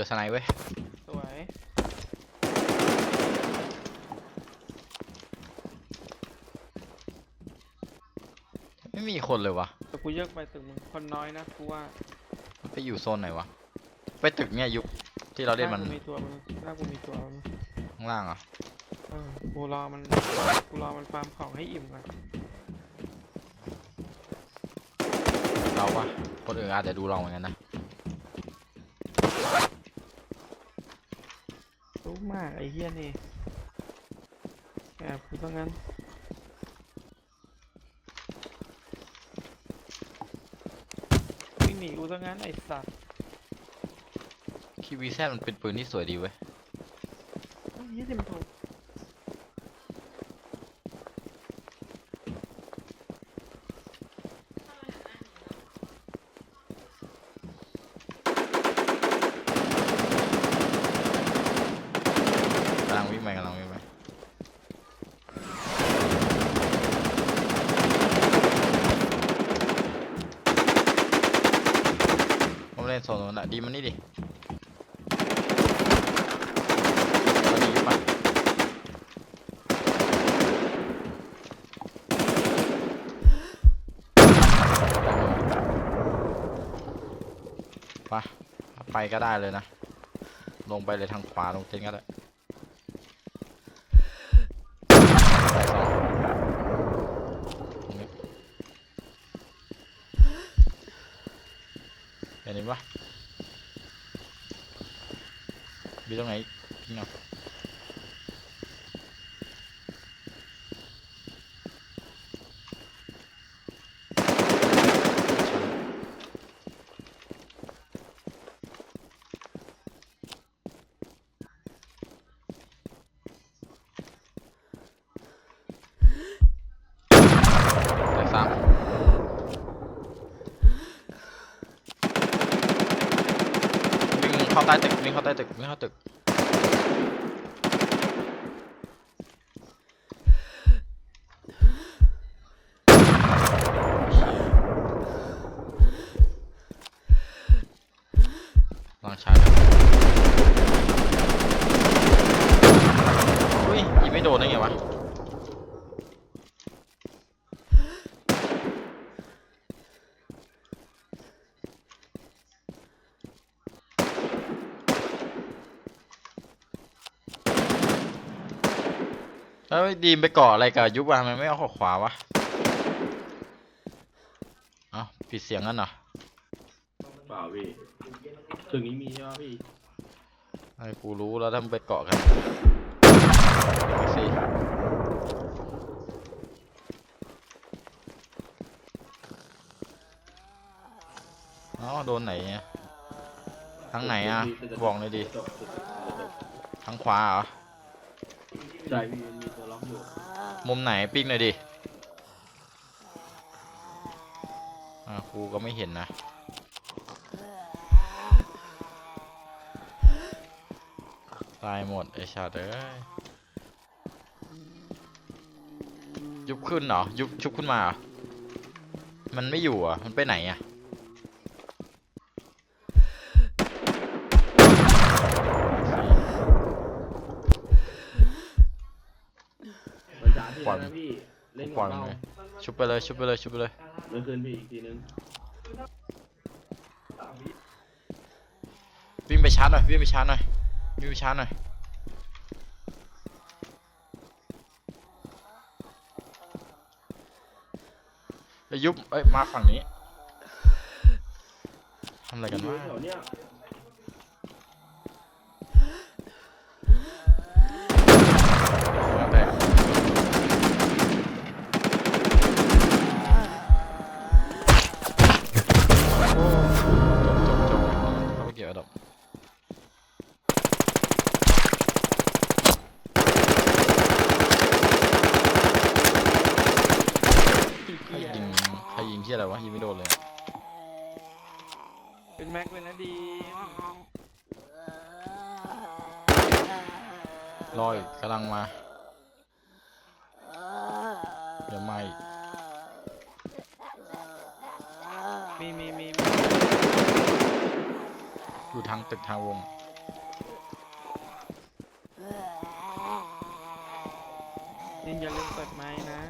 อสไนเว้ยสวยไม่มีคนเลยวะแต่กูเยอะไปตึกมึงคนน้อยนะกูว่ามันไปอยู่โซนไหนวะไปตึกเนี่ยยุคที่เราเล่นมันหากูมีตัวมึงหน้ากูมีตัวมึงข้างล่างเหรอะเออกูรอมันกูรอมันฟาร์มของให้อิ่มก่อนเราวะคนอื่นอาจจะดูเราเหมือนกันนะ รู้มาก ไอ้เฮียนี่แอบกูต้องงั้น วิ่งหนีกูต้องงั้น ไอ้สัตว์คีวีแซดมันเป็นปืนที่สวยดีเว้ยไอ้เฮียที่มันถูก กำลังวิ่งไปกำลังวิ่งไปผมเล่นโซนนู้นอะดีมันนี่ดิเอาดีอยู่ปะไป ไปก็ได้เลยนะ ลงไปเลยทางขวาลงเต็นก็ได้ไปสองตรงนี้เห็นไหมวะมีตรงไหนอีกพี่น้องไปสามวิ่ง เข้าใต้ตึกวิ่งเข้าใต้ตึกวิ่งเข้าตึก ลองชาร์จดูอุ้ยยิงไม่โดนได้ไงวะ เอ้ยดีมไปเกาะอะไรกับยุบวะทำไมไม่เอาเข้าขวาวะ เอ้าปิดเสียงกันเหรอเปล่าพี่ตึกนี้มีใช่ไหมพี่ไอ้กูรู้แล้วถ้ามึงไปเกาะกันไปสิเอ้าโดนไหนเนี่ยทางไหนอะ บอกเลยดิจบจบจบทางขวาเหรอ ใช่พี่มีตัวล็อกอยู่มุมไหนปิ๊กหน่อยดิอ่ากูก็ไม่เห็นนะ ตายหมดไอชาเอ้ยยุบขึ้นเหรอ ยุบชุบขึ้นมาเหรอมันไม่อยู่อะ มันไปไหนอะ มันจ้าที่ ปล่อย นะพี่ เล่นปล่กัอบยมันเราเลยชุบไปเลยชุบไปเลยชุบไปเลย เมื่อคืนพี่อีกทีนึงวิ่งไปชาร์จหน่อยวิ่งไปชาร์จหน่อยวิ่งไปชาร์จหน่อยไปยุบเอ้ยมาฝั่งนี้ทำอะไรกันอยู่วะแถวเนี้ย เป็นแม็กเลยนะดีรอยกำลังมา เดี๋ยวมาอีกมีมีมีอยู่ทางตึกทางวงยินอย่าลืมเปิดไม้นะ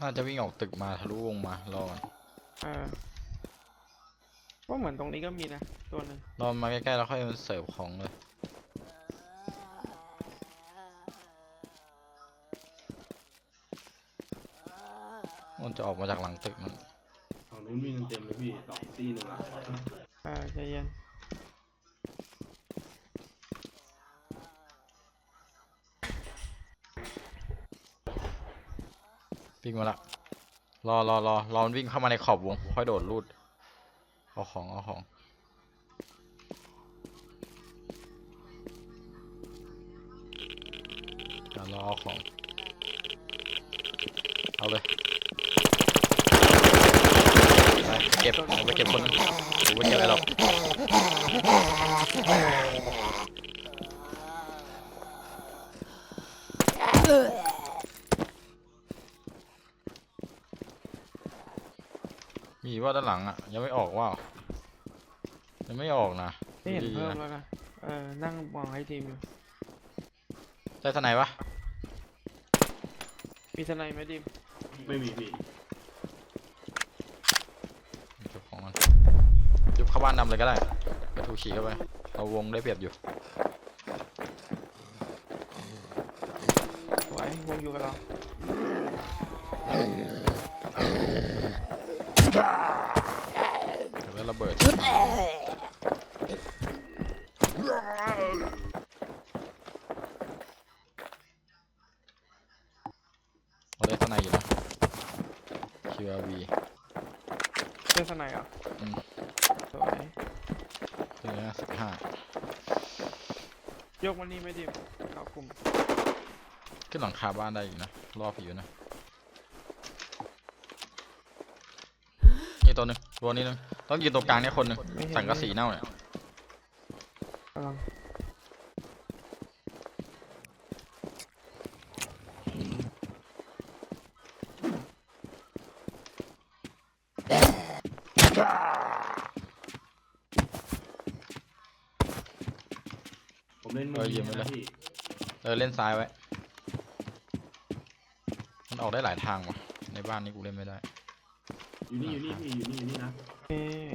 น่าจะวิ่งออกตึกมาทะลุวงมารอก่อนเออว่าเหมือนตรงนี้ก็มีนะตัวหนึ่งรอมาใกล้ๆแล้วค่อยมาเสิร์ฟของเลยมันจะออกมาจากหลังตึกมัน ฝั่งนู้นมีเต็มๆเลยพี่สองตีหนึ่งหลัง เออใจเย็น วิ่งมาละรอรอรอรอมันวิ่งเข้ามาในขอบวงค่อยโดดลูดเอาของเอาของเดี๋ยวรอเอาของ เอาเลยไปเก็บเอาไปเก็บคนหนึงกูไม่เก็บอะไรหรอกมี ว่าด้านหลังอะ ยังไม่ออกว่ายังไม่ออกนะไม่เห็นดีๆเพิ่มนะแล้วนะ เออ นั่งมองให้ทีมอยู่ได้ทนายปะมีสไนด์ไหมดิมไม่มีพี่เก็บของมันยุบเข้าบ้านนำเลยก็ได้ไปทูขี่เข้าไป เราวงได้เปรียบอยู่สวยวงอยู่กับเราเดี๋ยว แล้วระเบิดเราได้ทนายอยู่นะ QRV เจอสไนด์เหรอะอืมสวยเหลือสิบห้ายกมันนี่ไหมดิมเข้ากลุ่มขึ้นหลังคาบ้านได้อีกนะ รอบอยู่นะ นี่ตัวหนึงตัวนี้หนึงต้องยืนตรงกลางเนี่ยคนหนึ่งไม่เห็นสังกะสีเน่าเนี่ยกำลังผมเล่นมุมเออยินี้งไปเลนะยพี่เออเล่นซ้ายไว้ มันออกได้หลายทางว่ะ ในบ้านนี้กูเล่นไม่ได้ อยู่นี่อยู่นี่พี่อยู่นี่อยู่นี่นะเอ๊ะ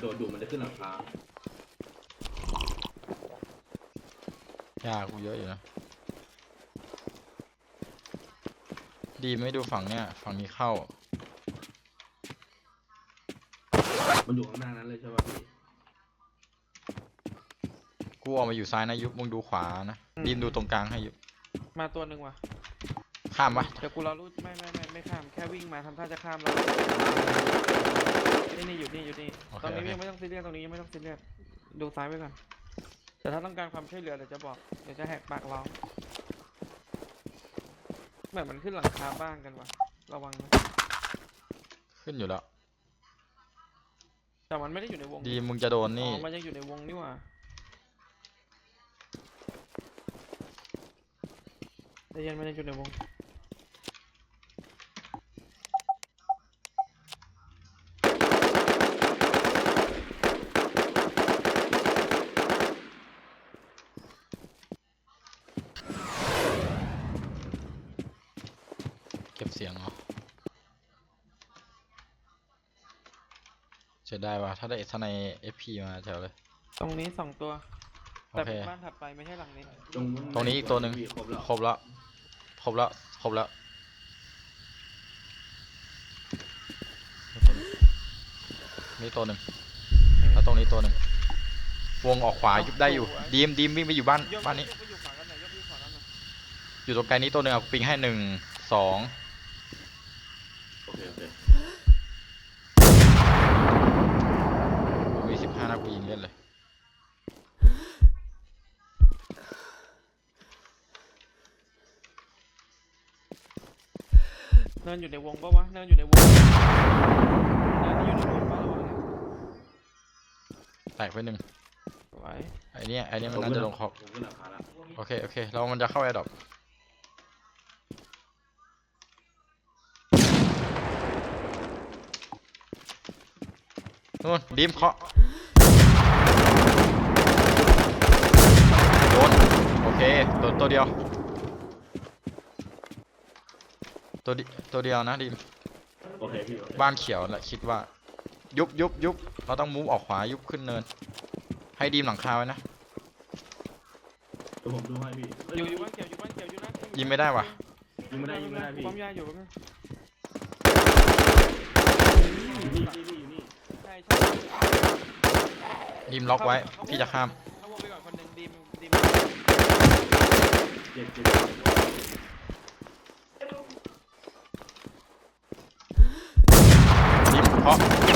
โดดดูมันจะขึ้นหลังคายากกูเยอะอยู่นะ ดีไม่ดูฝั่งเนี้ย ฝั่งนี้เข้า มันอยู่ข้างหน้านั้นเลยใช่ป่ะพี่กูออกมาอยู่ซ้ายนะยุบมึงดูขวานะ ดีมดูตรงกลางให้ยุบมาตัวหนึ่งว่ะ ข้ามปะเดี๋ยวกูรอรู้ไม่ไม่ไม่ไม่ข้ามแค่วิ่งมาทำท่าจะข้ามแล้วนี่นี่อยู่นี่อยู่นี่ตรงนี้ยังไม่ต้องซีเรียสตรงนี้ยังไม่ต้องซีเรียสดูซ้ายไว้ก่อนแต่ถ้าต้องการความช่วยเหลือเดี๋ยวจะบอกเดี๋ยวจะแหกปากร้องเหมือนมันขึ้นหลังคาบ้านกันว่ะระวังนะขึ้นอยู่แล้วแต่มันไม่ได้อยู่ในวงดีมมึงจะโดนอ๋นี่อมันยังอยู่ในวงนี่หว่าแต่ยังไม่ได้อยู่ในวง เก็บเสียงเหรอเสียดายว่ะถ้าได้ทนาย FP มาแถวเลย ตรงนี้สองตัว โอแต่เค เป็นบ้านถัดไปไม่ใช่หลังนี้ตรงตรงนี้อีกตัวหนึ่งพี่ครบแล้วครบแล้วครบแล้วครบแล้วนี่ตัวหนึ่งแล้วตรงนี้ตัวหนึ่งวงออกขวายุบได้อยู่ดีมดีมวิ่งไปอยู่บ้านยกบ้านนี้ ยกไปอยู่ขวากันหน่อยยกไปอยู่ขวากันหน่อยอยู่ตรงไกลนี้ตัวหนึ่งเอาปิงให้หนึ่งสอง โอเคโอเคมีสิบห้านัดกูยิงเล่นเลย เนินอยู่ในวงปะวะเนินอยู่ในวงเนินที่อยู่ในวงปะระวังนะแตกไปหนึ่งสวยไอเนี้ยไอเนี้ยมันน่าจะลงขอบ โอเค โอเคแล้วมันจะเข้าแอร์ดรอป นู่นดีมเคาะโดนโอเคโดนตัวเดียว ตัวดิตัวเดียวนะดีมโอเคพี่โอเคบ้านเขียวแหละคิดว่า ยุบยุบยุบเราต้องมูฟออกขวายุบขึ้นเนิน ให้ดีมหลังคาไว้นะเดี๋ยวผมดูให้พี่เอ้อยู่อยู่บ้านเกี่ยวอยู่บ้านเกี่ยวอยู่นะยิงไม่ได้ว่ะยิงไม่ได้ยิงไม่ได้พี่ปั๊มยาอยู่นะอ ทีมล็อกไว้ พี่จะข้ามทีมเพาะ